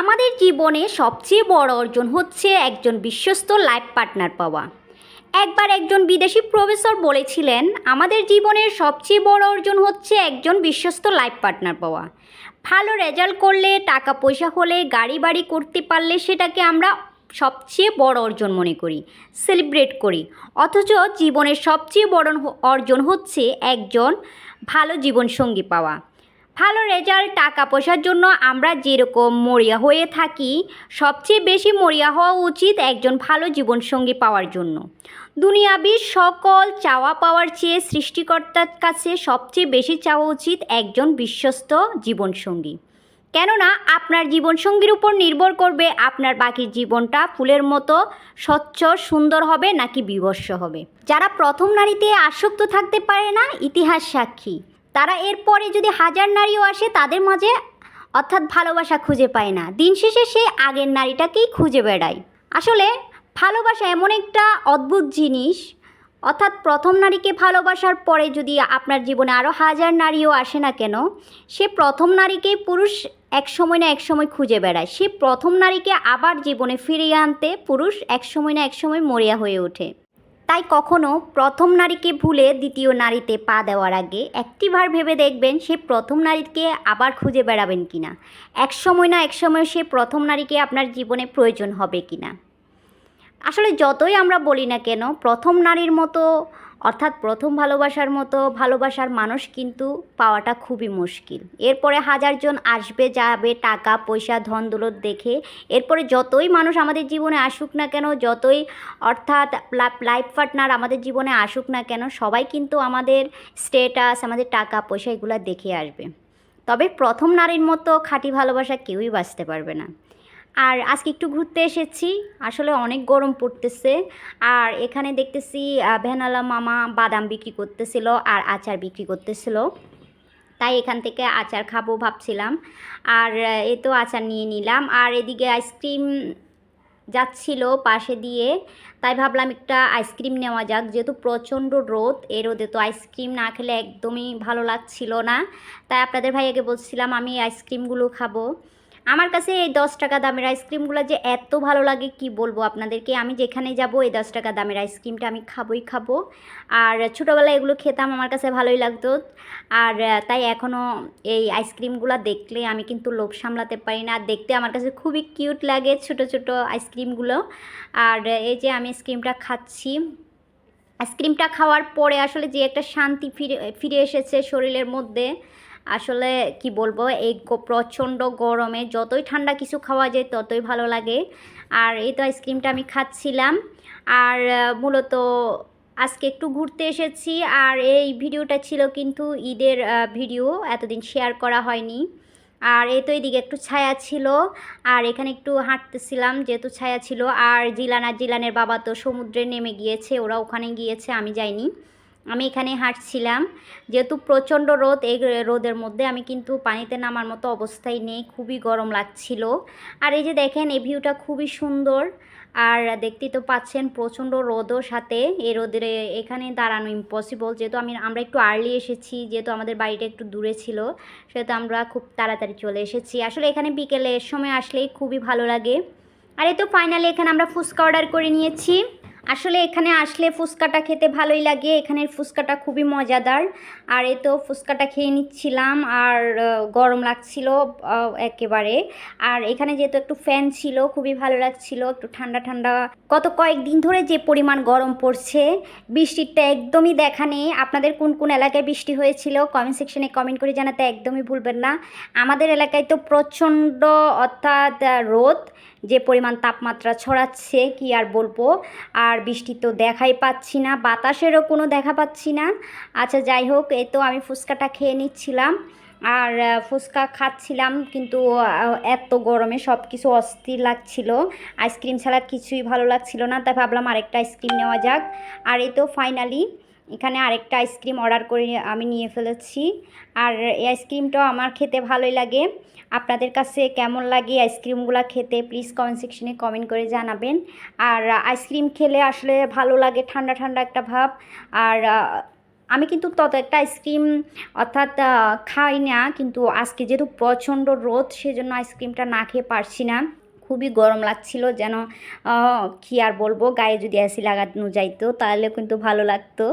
আমাদের জীবনে সবচেয়ে বড় অর্জন হচ্ছে একজন বিশ্বস্ত লাইফ পার্টনার পাওয়া। একবার একজন বিদেশি প্রফেসর বলেছিলেন, আমাদের জীবনের সবচেয়ে বড় অর্জন হচ্ছে একজন বিশ্বস্ত লাইফ পার্টনার পাওয়া। ভালো রেজাল্ট করলে, টাকা পয়সা হলে, গাড়ি বাড়ি করতে পারলে সেটাকে আমরা সবচেয়ে বড় অর্জন মনে করি সেলিব্রেট করি। অথচ জীবনের সবচেয়ে বড় অর্জন হচ্ছে একজন ভালো জীবনসঙ্গী পাওয়া। ভালো রেজাল্ট, টাকা পয়সার জন্য আমরা যেরকম মরিয়া হয়ে থাকি, সবচেয়ে বেশি মরিয়া হওয়া উচিত একজন ভালো জীবনসঙ্গী পাওয়ার জন্য। দুনিয়াবির সকল চাওয়া পাওয়ার চেয়ে সৃষ্টিকর্তার কাছে সবচেয়ে বেশি চাওয়া উচিত একজন বিশ্বস্ত জীবনসঙ্গী। কেননা, আপনার জীবনসঙ্গীর উপর নির্ভর করবে আপনার বাকি জীবনটা ফুলের মতো স্বচ্ছ, সুন্দর হবে নাকি বিবর্ষ হবে। যারা প্রথম নারীতে আসক্ত থাকতে পারে না, ইতিহাস সাক্ষী। তারা এরপরে যদি হাজার নারীও আসে, তাদের মাঝে অর্থাৎ ভালোবাসা খুঁজে পায় না। দিন শেষে সে আগের নারীটাকেই খুঁজে বেড়ায়। আসলে ভালোবাসা এমন একটা অদ্ভুত জিনিস, অর্থাৎ প্রথম নারীকে ভালোবাসার পরে যদি আপনার জীবনে আরও হাজার নারীও আসে না কেন, সে প্রথম নারীকেই পুরুষ এক সময় না এক সময় খুঁজে বেড়ায়। সে প্রথম নারীকে আবার জীবনে ফিরিয়ে আনতে পুরুষ এক সময় না এক সময় মরিয়া হয়ে ওঠে। তাই কখনো প্রথম নারীকে ভুলে দ্বিতীয় নারীতে পা দেওয়ার আগে একটিবার ভেবে দেখবেন সে প্রথম নারীকে আবার খুঁজে বেড়াবেন কিনা। এক সময় না, এক সময় সে প্রথম নারীকে আপনার জীবনে প্রয়োজন হবে কিনা। আসলে যতই আমরা বলি না কেন, প্রথম নারীর মতো অর্থাৎ প্রথম ভালোবাসার মতো ভালোবাসার মানুষ কিন্তু পাওয়াটা খুবই মুশকিল। এরপরে হাজারজন আসবে, যাবে, টাকা, পয়সা, ধন, দৌলত দেখে। এরপরে যতই মানুষ আমাদের জীবনে আসুক না কেন, যতই অর্থাৎ লাইফ পার্টনার আমাদের জীবনে আসুক না কেন, সবাই কিন্তু আমাদের স্টেটাস আমাদের টাকা, পয়সা এগুলো দেখে আসবে। তবে প্রথম নারীর মতো খাঁটি ভালোবাসা কেউই বাঁচতে পারবে না। আর আজকে একটু ঘুরতে এসেছি। আসলে অনেক গরম পড়তেছে। আর এখানে দেখতেছি আহ, ভ্যানালা মামা বাদাম বিক্রি করতেছিল আর আচার বিক্রি করতেছিল। তাই এখান থেকে আচার খাব ভাবছিলাম। আর এ তো আচার নিয়ে নিলাম। আর এদিকে আইসক্রিম যাচ্ছিল পাশে দিয়ে। তাই ভাবলাম একটা আইসক্রিম নেওয়া যাক। যেহেতু প্রচণ্ড রোদ এ রোদে তো আইসক্রিম না খেলে একদমই ভালো লাগছিল না। তাই আপনাদের ভাইয়াকে বলছিলাম আমি আইসক্রিমগুলো খাব। আমার কাছে এই দশ টাকা দামের আইসক্রিমগুলো যে এত ভালো লাগে, কি বলব আপনাদেরকে? আমি যেখানে যাব, এই দশ টাকা দামের আইসক্রিমটা আমি খাবোই খাব। আর ছোটোবেলায় এগুলো খেতাম, আমার কাছে ভালোই লাগতো। আর তাই এখনও এই আইসক্রিমগুলো দেখলে আমি কিন্তু লোভ সামলাতে পারি না। আর দেখতে আমার কাছে খুবই কিউট লাগে ছোট ছোট আইসক্রিমগুলো আর এই যে আমি আইসক্রিমটা খাচ্ছি। আইসক্রিমটা খাওয়ার পরে আসলে যে একটা শান্তি ফিরে ফিরে এসেছে শরীরের মধ্যে। আসলে কি বলব, এই প্রচণ্ড গরমে যতই ঠান্ডা কিছু খাওয়া যায় ততই ভালো লাগে। আর এই তো আইসক্রিমটা আমি খাচ্ছিলাম। আর মূলত আজকে একটু ঘুরতে এসেছি। আর এই ভিডিওটা ছিল কিন্তু ঈদের ভিডিও, এতদিন শেয়ার করা হয়নি। আর এই তো এদিকে একটু ছায়া ছিল। আর এখানে একটু হাঁটতেছিলাম যেহেতু ছায়া ছিল। আর জিলান, জিলানের বাবা তো সমুদ্রে নেমে গিয়েছে, ওরা ওখানে গিয়েছে, আমি যাইনি। আমি এখানে হাঁটছিলাম। যেহেতু প্রচণ্ড রোদ, এই রোদের মধ্যে আমি কিন্তু পানিতে নামার মতো অবস্থায় নেই, খুবই গরম লাগছিল। আর এই যে দেখেন, এই ভিউটা খুবই সুন্দর। আর দেখতেই তো পাচ্ছেন, প্রচণ্ড রোদও সাথে। এই রোদের এখানে দাঁড়ানো ইম্পসিবল যেহেতু আমি, আমরা একটু আর্লি এসেছি, যেহেতু আমাদের বাড়িটা একটু দূরে ছিল, সেহেতু আমরা খুব তাড়াতাড়ি চলে এসেছি। আসলে এখানে বিকেলের সময় আসলেই খুবই ভালো লাগে। আর এই তো ফাইনালি এখানে আমরা ফুচকা অর্ডার করে নিয়েছি। আসলে এখানে আসলে ফুচকাটা খেতে ভালোই লাগে। এখানের ফুচকাটা খুবই মজাদার। আর এ তো ফুচকাটা খেয়ে নিচ্ছিলাম আর গরম লাগছিল একেবারে। আর এখানে যেহেতু একটু ফ্যান ছিল, খুবই ভালো লাগছিল, একটু ঠান্ডা ঠান্ডা। গত কয়েকদিন ধরে যে পরিমাণ গরম পড়ছে বৃষ্টিটা একদমই দেখা নেই। আপনাদের কোন কোন এলাকায় বৃষ্টি হয়েছিল কমেন্ট সেকশনে কমেন্ট করে জানাতে একদমই ভুলবেন না। আমাদের এলাকায় তো প্রচণ্ড, অর্থাৎ রোদ, যে পরিমাণ তাপমাত্রা ছড়াচ্ছে, কি আর বলব? আর বৃষ্টি তো দেখাই পাচ্ছি না, বাতাসেরও কোনো দেখা পাচ্ছি না। আচ্ছা যাই হোক, এই তো আমি ফুচকাটা খেয়ে নিচ্ছিলাম। আর ফুচকা খাচ্ছিলাম, কিন্তু এত গরমে সব কিছু অস্থির লাগছিল। আইসক্রিম ছাড়া কিছুই ভালো লাগছিল না, তাই ভাবলাম আরেকটা আইসক্রিম নেওয়া যাক। আর এই তো ফাইনালি এখানে আরেকটা আইসক্রিম অর্ডার করে আমি নিয়ে ফেলেছি। আর এই আইসক্রিমটাও আমার খেতে ভালোই লাগে। আপনাদের কাছে কেমন লাগে আইসক্রিমগুলো খেতে প্লিজ কমেন্ট সেকশনে কমেন্ট করে জানাবেন। আর আইসক্রিম খেলে আসলে ভালো লাগে, ঠান্ডা ঠান্ডা একটা ভাব। আর আমি কিন্তু তত একটা আইসক্রিম অর্থাৎ খাই না। কিন্তু আজকে যেহেতু প্রচণ্ড রোদ, সেজন্য আইসক্রিমটা না খেয়ে পারছি না। খুবই গরম লাগছিল যেন কি আর বলব, গায়ে যদি এসি লাগানো যাইতো তাহলে কিন্তু ভালো লাগতো।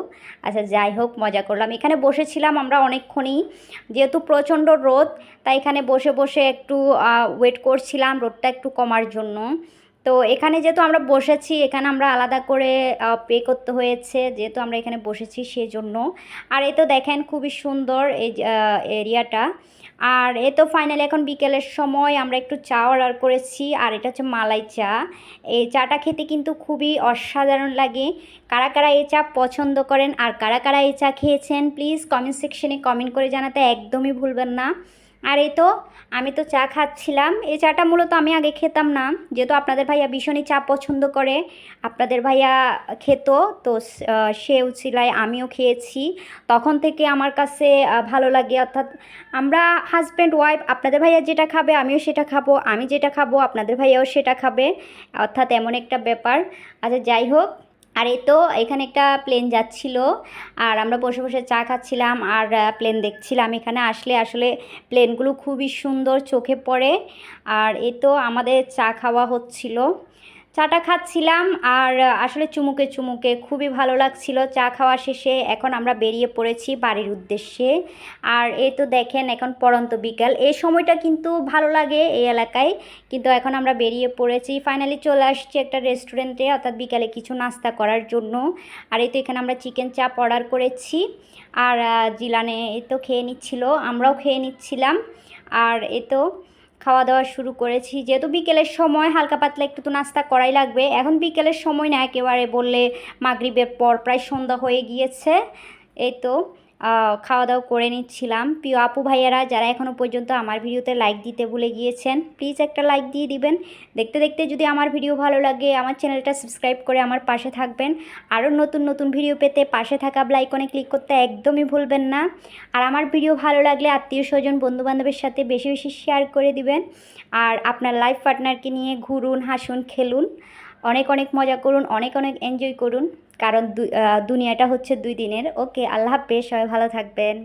আচ্ছা যাই হোক, মজা করলাম। এখানে বসেছিলাম আমরা অনেকক্ষণই, যেহেতু প্রচণ্ড রোদ, তাই এখানে বসে বসে একটু ওয়েট করছিলাম রোদটা একটু কমার জন্য। তো এখানে যেহেতু আমরা বসেছি, এখানে আমরা আলাদা করে পে করতে হয়েছে, যেহেতু আমরা এখানে বসেছি সেই জন্য আর এ তো দেখেন খুবই সুন্দর এই এরিয়াটা। আর এ তো ফাইনালি এখন বিকেলের সময় আমরা একটু চা অর্ডার করেছি, আর এটা হচ্ছে মালাই চা। এই চাটা খেতে কিন্তু খুবই অসাধারণ লাগে। কারা কারা এই চা পছন্দ করেন আর কারা কারা এই চা খেয়েছেন প্লিজ কমেন্ট সেকশনে কমেন্ট করে জানাতে একদমই ভুলবেন না। আর এই তো, আমি তো চা খাচ্ছিলাম। এই চাটা মূলত আমি আগে খেতাম না, যেহেতু আপনাদের ভাইয়া ভীষণই চা পছন্দ করে। আপনাদের ভাইয়া খেত, তো সেও ছিলাই আমিও খেয়েছি। তখন থেকে আমার কাছে ভালো লাগে। অর্থাৎ আমরা হাজব্যান্ড ওয়াইফ আপনাদের ভাইয়া যেটা খাবে, আমিও সেটা খাব, আমি যেটা খাব, আপনাদের ভাইয়াও সেটা খাবে। অর্থাৎ এমন একটা ব্যাপার। আচ্ছা যাই হোক আর এই তো, এখানে একটা প্লেন যাচ্ছিল, আর আমরা বসে বসে চা খাচ্ছিলাম, আর প্লেন দেখছিলাম এখানে। আসলে আসলে প্লেনগুলো খুবই সুন্দর, চোখে পড়ে। আর এ তো আমাদের চা খাওয়া হচ্ছিল। চাটা খাচ্ছিলাম আর আসলে চুমুকে চুমুকে খুবই ভালো লাগছিল চা খাওয়া শেষে। এখন আমরা বেরিয়ে পড়েছি বাড়ির উদ্দেশ্যে। আর এই তো দেখেন এখন পরন্ত বিকাল। এই সময়টা কিন্তু ভালো লাগে এই এলাকায়। কিন্তু এখন আমরা বেরিয়ে পড়েছি। ফাইনালি চলে আসছি একটা রেস্টুরেন্টে অর্থাৎ বিকালে কিছু নাস্তা করার জন্য। আর এই তো এখানে আমরা চিকেন চাপ অর্ডার করেছি। আর জিলানে তো খেয়ে নিচ্ছিল। আমরাও খেয়ে নিচ্ছিলাম। আর এ তো খাওয়া দাওয়া শুরু করেছি। যেহেতু বিকেলের সময় হালকা পাতলা একটু তো নাস্তা করাই লাগবে। এখন বিকেলের সময় না, একেবারে বললে মাগরিবের পর প্রায় সন্ধ্যা হয়ে গিয়েছে। এই তো। খাওয়া দাওয়া করে নিচ্ছিলাম। প্রিয় আপু ভাইয়ারা, যারা এখনও পর্যন্ত আমার ভিডিওতে লাইক দিতে ভুলে গিয়েছেন প্লিজ একটা লাইক দিয়ে দিবেন। দেখতে দেখতে যদি আমার ভিডিও ভালো লাগে, আমার চ্যানেলটা সাবস্ক্রাইব করে আমার পাশে থাকবেন। আরও নতুন নতুন ভিডিও পেতে পাশে থাকা ব্লাইকনে ক্লিক করতে একদমই ভুলবেন না। আর আমার ভিডিও ভালো লাগলে আত্মীয় স্বজন, বন্ধুবান্ধবের সাথে বেশি বেশি শেয়ার করে দিবেন। আর আপনার লাইফ পার্টনারকে নিয়ে ঘুরুন, হাসুন, খেলুন। অনেক অনেক মজা করুন, অনেক অনেক এনজয় করুন। কারণ দুনিয়াটা হচ্ছে দুই দিনের। ওকে আল্লাহ হাফেজ, সবাই ভালো থাকবেন।